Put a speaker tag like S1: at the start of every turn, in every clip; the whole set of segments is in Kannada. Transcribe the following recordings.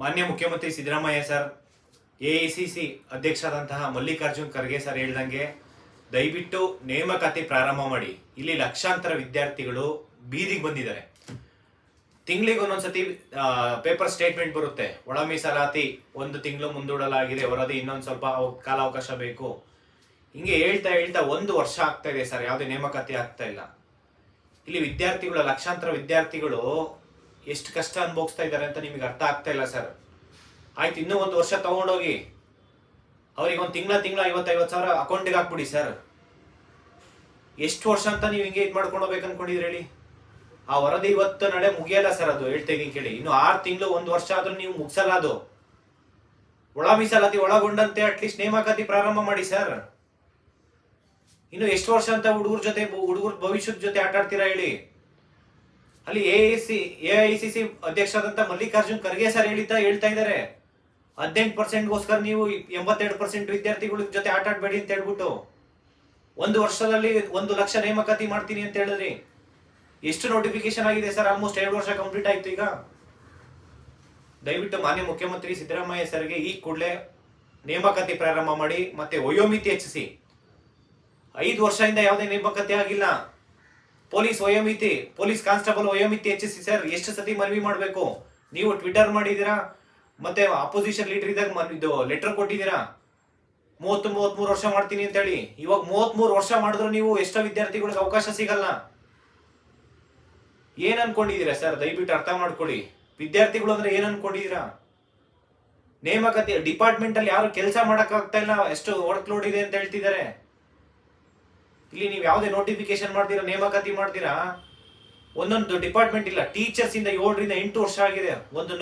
S1: ಮಾನ್ಯ ಮುಖ್ಯಮಂತ್ರಿ ಸಿದ್ದರಾಮಯ್ಯ ಸರ್ ಎಐಸಿಸಿ ಅಧ್ಯಕ್ಷರಾದಂತಹ ಮಲ್ಲಿಕಾರ್ಜುನ್ ಖರ್ಗೆ ಸರ್ ಹೇಳ್ದಂಗೆ, ದಯವಿಟ್ಟು ನೇಮಕಾತಿ ಪ್ರಾರಂಭ ಮಾಡಿ. ಇಲ್ಲಿ ಲಕ್ಷಾಂತರ ವಿದ್ಯಾರ್ಥಿಗಳು ಬೀದಿಗೆ ಬಂದಿದ್ದಾರೆ. ತಿಂಗಳಿಗೆ ಒಂದೊಂದ್ಸತಿ ಪೇಪರ್ ಸ್ಟೇಟ್ಮೆಂಟ್ ಬರುತ್ತೆ. ಒಳ ಮೀಸಲಾತಿ ಒಂದು ತಿಂಗಳು ಮುಂದೂಡಲಾಗಿದೆ ವರದಿ ಇನ್ನೊಂದು ಸ್ವಲ್ಪ ಕಾಲಾವಕಾಶ ಬೇಕು. ಹಿಂಗೆ ಹೇಳ್ತಾ ಹೇಳ್ತಾ ಒಂದು ವರ್ಷ ಆಗ್ತಾ ಇದೆ ಸರ್, ಯಾವುದೇ ನೇಮಕಾತಿ ಆಗ್ತಾ ಇಲ್ಲ. ಇಲ್ಲಿ ವಿದ್ಯಾರ್ಥಿಗಳು, ಲಕ್ಷಾಂತರ ವಿದ್ಯಾರ್ಥಿಗಳು ಎಷ್ಟು ಕಷ್ಟ ಅನುಭವಿಸ್ತಾ ಇದ್ದಾರೆ ಅಂತ ನಿಮಗೆ ಅರ್ಥ ಆಗ್ತಾ ಇಲ್ಲ, ಸರ್. ಆಯ್ತು, ಇನ್ನೂ ಒಂದು ವರ್ಷ ತಗೊಂಡೋಗಿ ಅವ್ರಿಗೆ ಒಂದು ತಿಂಗಳ ತಿಂಗಳ ಐವತ್ತೈವತ್ತು ಸಾವಿರ ಅಕೌಂಟಿಗೆ ಹಾಕ್ಬಿಡಿ, ಸರ್. ಎಷ್ಟು ವರ್ಷ ಅಂತ ನೀವು ಹಿಂಗೆ ಇದು ಮಾಡ್ಕೊಂಡು ಹೋಗ್ಬೇಕು ಅನ್ಕೊಂಡಿದ್ರಿ ಹೇಳಿ? ಆ ವರದಿ ಇವತ್ತು ನಡೆ ಮುಗಿಯಲ್ಲ, ಸರ್, ಅದು ಹೇಳ್ತಾ ಇದೀನಿ ಕೇಳಿ. ಇನ್ನು ಆರು ತಿಂಗಳು, ಒಂದು ವರ್ಷ ಆದ್ರೂ ನೀವು ಮುಗಿಸಲ್ಲ ಅದು. ಒಳ ಮೀಸಲಾತಿ ಒಳಗೊಂಡಂತೆ ಅಟ್ಲೀಸ್ಟ್ ನೇಮಕಾತಿ ಪ್ರಾರಂಭ ಮಾಡಿ, ಸರ್. ಇನ್ನು ಎಷ್ಟು ವರ್ಷ ಅಂತ ಹುಡುಗರ ಜೊತೆ, ಹುಡುಗರ ಭವಿಷ್ಯದ ಜೊತೆ ಆಟಾಡ್ತೀರಾ ಹೇಳಿ? ಅಲ್ಲಿ A C A I C C ಅಧ್ಯಕ್ಷರಾದಂತ Mallikarjun Kharge sir ಹೇಳಿದ್ದ ಹೇಳ್ತಾ ಇದ್ದಾರೆ ಹದಿನೆಂಟು ಪರ್ಸೆಂಟ್ಗೋಸ್ಕರ ನೀವು ಎಂಬತ್ತೆರಡು ಪರ್ಸೆಂಟ್ ವಿದ್ಯಾರ್ಥಿಗಳ ಜೊತೆ ಆಟ ಆಡಬೇಡಿ ಅಂತ ಹೇಳ್ಬಿಟ್ಟು. ಒಂದು ವರ್ಷದಲ್ಲಿ ಒಂದು ಲಕ್ಷ ನೇಮಕಾತಿ ಮಾಡ್ತೀನಿ ಅಂತ ಹೇಳಿದ್ರಿ. ಎಷ್ಟು ನೋಟಿಫಿಕೇಶನ್ ಆಗಿದೆ ಸರ್ ಆಲ್ಮೋಸ್ಟ್ ಎರಡು ವರ್ಷ ಕಂಪ್ಲೀಟ್ ಆಯ್ತು ಈಗ. ದಯವಿಟ್ಟು ಮಾನ್ಯ ಮುಖ್ಯಮಂತ್ರಿ ಸಿದ್ದರಾಮಯ್ಯ ಸರ್ಗೆ ಈ ಕೂಡಲೇ ನೇಮಕಾತಿ ಪ್ರಾರಂಭ ಮಾಡಿ ಮತ್ತೆ ವಯೋಮಿತಿ ಹೆಚ್ಚಿಸಿ. ಐದು ವರ್ಷದಿಂದ ಯಾವುದೇ ನೇಮಕಾತಿ ಆಗಿಲ್ಲ. ಪೊಲೀಸ್ ವಯೋಮಿತಿ, ಪೊಲೀಸ್ ಕಾನ್ಸ್ಟೇಬಲ್ ವಯೋಮಿತಿ ಹೆಚ್ಚಿಸಿ ಸರ್, ಎಷ್ಟು ಸತಿ ಮನವಿ ಮಾಡಬೇಕು? ನೀವು ಟ್ವಿಟರ್ ಮಾಡಿದ್ದೀರಾ? ಮತ್ತೆ ಅಪೋಸಿಷನ್ ಲೀಡರ್ ಇದ್ದಾಗ ಇದು ಲೆಟರ್ ಕೊಟ್ಟಿದ್ದೀರಾ? ಮೂವತ್ತು ಮೂವತ್ಮೂರು ವರ್ಷ ಮಾಡ್ತೀನಿ ಅಂತ ಹೇಳಿ ಇವಾಗ ಮೂವತ್ಮೂರು ವರ್ಷ ಮಾಡಿದ್ರು ನೀವು ಎಷ್ಟೋ ವಿದ್ಯಾರ್ಥಿಗಳಿಗೆ ಅವಕಾಶ ಸಿಗಲ್ಲ. ಏನ್ ಅನ್ಕೊಂಡಿದ್ದೀರಾ ಸರ್? ದಯವಿಟ್ಟು ಅರ್ಥ ಮಾಡ್ಕೊಳ್ಳಿ. ವಿದ್ಯಾರ್ಥಿಗಳು ಅಂದ್ರೆ ಏನ್ ಅನ್ಕೊಂಡಿದ್ದೀರಾ? ನೇಮಕಾತಿ ಡಿಪಾರ್ಟ್ಮೆಂಟ್ ಅಲ್ಲಿ ಯಾರು ಕೆಲಸ ಮಾಡಕ್ ಆಗ್ತಾ ಇಲ್ಲ? ಎಷ್ಟು ವರ್ಕ್ ಲೋಡ್ ಇದೆ ಅಂತ ಹೇಳ್ತಿದ್ದಾರೆ. ಇಲ್ಲಿ ನೀವು ಯಾವುದೇ ನೋಟಿಫಿಕೇಶನ್ ಮಾಡ್ತೀರಾ, ನೇಮಕಾತಿ ಮಾಡ್ತೀರಾ? ಒಂದೊಂದು ಡಿಪಾರ್ಟ್ಮೆಂಟ್ ಇಲ್ಲ. ಟೀಚರ್ಸ್ ಇಂದ ಏಳರಿಂದ ಎಂಟು ವರ್ಷ ಆಗಿದೆ. ಒಂದು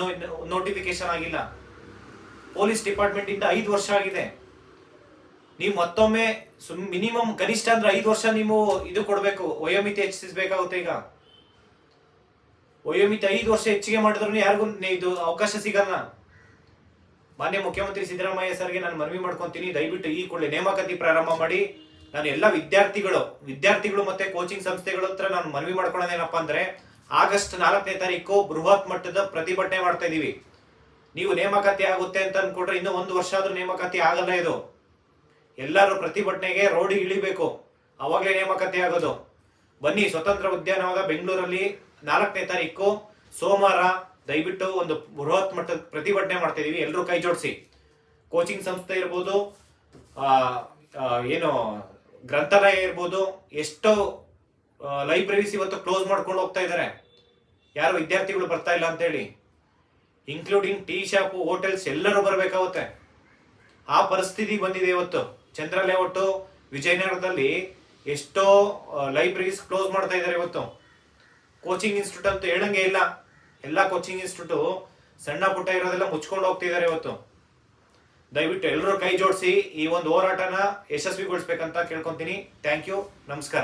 S1: ನೋಟಿಫಿಕೇಶನ್ ಆಗಿಲ್ಲ. ಪೊಲೀಸ್ ಡಿಪಾರ್ಟ್ಮೆಂಟ್ ಇಂದ ಐದು ವರ್ಷ ಆಗಿದೆ. ನೀವು ಮತ್ತೊಮ್ಮೆ ಮಿನಿಮಮ್ ಕನಿಷ್ಠ ಅಂದ್ರೆ ಐದು ವರ್ಷ ನೀವು ಇದು ಕೊಡಬೇಕು. ವಯೋಮಿತಿ ಹೆಚ್ಚಿಸಬೇಕಾಗುತ್ತೆ ಈಗ. ವಯೋಮಿತಿ ಐದು ವರ್ಷ ಹೆಚ್ಚಿಗೆ ಮಾಡಿದ್ರು ಯಾರಿಗೂ ಇದು ಅವಕಾಶ ಸಿಗಲ್ಲ. ಮಾನ್ಯ ಮುಖ್ಯಮಂತ್ರಿ ಸಿದ್ದರಾಮಯ್ಯ ಸರ್ಗೆ ನಾನು ಮನವಿ ಮಾಡ್ಕೊಂತೀನಿ. ದಯವಿಟ್ಟು ಈ ಕೂಡಲೇ ನೇಮಕಾತಿ ಪ್ರಾರಂಭ ಮಾಡಿ. ನಾನು ಎಲ್ಲ ವಿದ್ಯಾರ್ಥಿಗಳು ವಿದ್ಯಾರ್ಥಿಗಳು ಮತ್ತೆ ಕೋಚಿಂಗ್ ಸಂಸ್ಥೆಗಳ ಹತ್ರ ನಾನು ಮನವಿ ಮಾಡ್ಕೊಳ್ಳೋದೇನಪ್ಪ ಅಂದ್ರೆ, ಆಗಸ್ಟ್ ನಾಲ್ಕನೇ ತಾರೀಕು ಬೃಹತ್ ಮಟ್ಟದ ಪ್ರತಿಭಟನೆ ಮಾಡ್ತಾ ಇದೀವಿ. ನೀವು ನೇಮಕಾತಿ ಆಗುತ್ತೆ ಅಂತ ಅನ್ಕೊಂಡ್ರೆ ಇನ್ನೂ ಒಂದು ವರ್ಷ ಆದ್ರೂ ನೇಮಕಾತಿ ಆಗಲ್ಲ ಇದು. ಎಲ್ಲರೂ ಪ್ರತಿಭಟನೆಗೆ ರೋಡಿಗೆ ಇಳಿಬೇಕು. ಅವಾಗಲೇ ನೇಮಕಾತಿ ಆಗೋದು. ಬನ್ನಿ, ಸ್ವತಂತ್ರ ಉದ್ಯಾನವಾದ ಬೆಂಗಳೂರಲ್ಲಿ ನಾಲ್ಕನೇ ತಾರೀಕು, ಸೋಮವಾರ ದಯವಿಟ್ಟು ಒಂದು ಬೃಹತ್ ಮಟ್ಟದ ಪ್ರತಿಭಟನೆ ಮಾಡ್ತಾ ಇದೀವಿ. ಎಲ್ಲರೂ ಕೈ ಜೋಡಿಸಿ. ಕೋಚಿಂಗ್ ಸಂಸ್ಥೆ ಇರ್ಬೋದು ಏನು ಗ್ರಂಥಾಲಯ ಇರ್ಬೋದು, ಎಷ್ಟೋ ಲೈಬ್ರರೀಸ್ ಇವತ್ತು ಕ್ಲೋಸ್ ಮಾಡ್ಕೊಂಡು ಹೋಗ್ತಾ ಇದ್ದಾರೆ ಯಾರು ವಿದ್ಯಾರ್ಥಿಗಳು ಬರ್ತಾ ಇಲ್ಲ ಅಂತೇಳಿ. ಇನ್ಕ್ಲೂಡಿಂಗ್ ಟೀ ಶಾಪು ಹೋಟೆಲ್ಸ್ ಎಲ್ಲರೂ ಬರಬೇಕಾಗುತ್ತೆ. ಆ ಪರಿಸ್ಥಿತಿ ಬಂದಿದೆ ಇವತ್ತು. ಚಂದ್ರ ಲೇಔಟ್ ವಿಜಯನಗರದಲ್ಲಿ ಎಷ್ಟೋ ಲೈಬ್ರರೀಸ್ ಕ್ಲೋಸ್ ಮಾಡ್ತಾ ಇದ್ದಾರೆ ಇವತ್ತು. ಕೋಚಿಂಗ್ ಇನ್ಸ್ಟಿಟ್ಯೂಟ್ ಅಂತ ಹೇಳಂಗೆ ಇಲ್ಲ. ಎಲ್ಲ ಕೋಚಿಂಗ್ ಇನ್ಸ್ಟಿಟ್ಯೂಟ್ ಸಣ್ಣ ಪುಟ್ಟ ಇರೋದೆಲ್ಲ ಮುಚ್ಕೊಂಡು ಹೋಗ್ತಿದ್ದಾರೆ ಇವತ್ತು. ದಯವಿಟ್ಟು ಎಲ್ಲರೂ ಕೈ ಜೋಡಿಸಿ ಈ ಒಂದು ಹೋರಾಟನ ಯಶಸ್ವಿಗೊಳಿಸ್ಬೇಕಂತ ಕೇಳ್ಕೊಂತೀನಿ. ಥ್ಯಾಂಕ್ ಯು ನಮಸ್ಕಾರ.